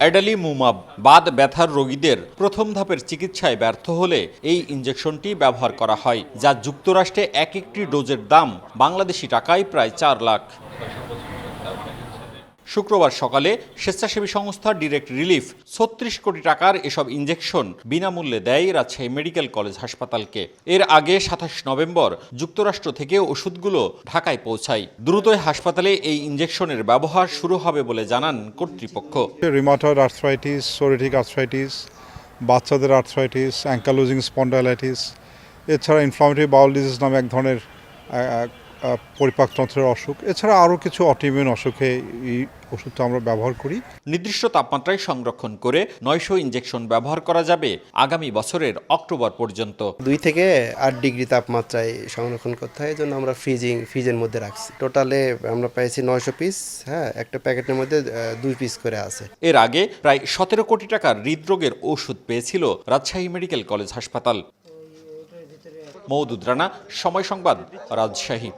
Adalimumab বাদ ব্যথার রোগীদের প্রথম ধাপের চিকিৎসায় ব্যর্থ হলে এই ইঞ্জেকশনটি ব্যবহার করা হয়, যা যুক্তরাষ্ট্রে এক একটি ডোজের দাম বাংলাদেশি টাকায় প্রায় চার লাখ। শুক্রবার সকালে স্বেচ্ছাসেবী সংস্থা ডিরেক্ট রিলিফ ছত্রিশ কোটি টাকার এসব ইঞ্জেকশন বিনামূল্যে দেয় রাজশাহী মেডিকেল কলেজ হাসপাতালকে। এর আগে সাতাশ নভেম্বর যুক্তরাষ্ট্র থেকে ওষুধগুলো ঢাকায় পৌঁছায়। দ্রুতই হাসপাতালে এই ইঞ্জেকশনের ব্যবহার শুরু হবে বলে জানান কর্তৃপক্ষ। আর্থ্রাইটিস আর্থ্রাইটিস, বাচ্চাদের আর্থ্রাইটিস, অ্যাঙ্কালোজিং স্পন্ডালাইটিস এছাড়া ইনফ্লামেটরি বাউল ডিজিজ নামে এক ধরনের পরিপাকতন্ত্রের অসুখ। এছাড়া আরও কিছু অটিমিউন অসুখে এই ওষুধটা আমরা ব্যবহার করি। নির্দিষ্ট তাপমাত্রায় সংরক্ষণ করে নয়শো ইঞ্জেকশন ব্যবহার করা যাবে আগামী বছরের অক্টোবর পর্যন্ত। দুই থেকে আট ডিগ্রি তাপমাত্রায় সংরক্ষণ করতে হয় এই জন্য আমরা ফ্রিজিং ফ্রিজের মধ্যে রাখছি। টোটালে আমরা পেয়েছি নয়শো পিস হ্যাঁ একটা প্যাকেটের মধ্যে দুই পিস করে আছে। এর আগে প্রায় সতেরো কোটি টাকার হৃদরোগের ওষুধ পেয়েছিল রাজশাহী মেডিকেল কলেজ হাসপাতাল। মৌদুদ রানা সময় সংবাদ রাজশাহী।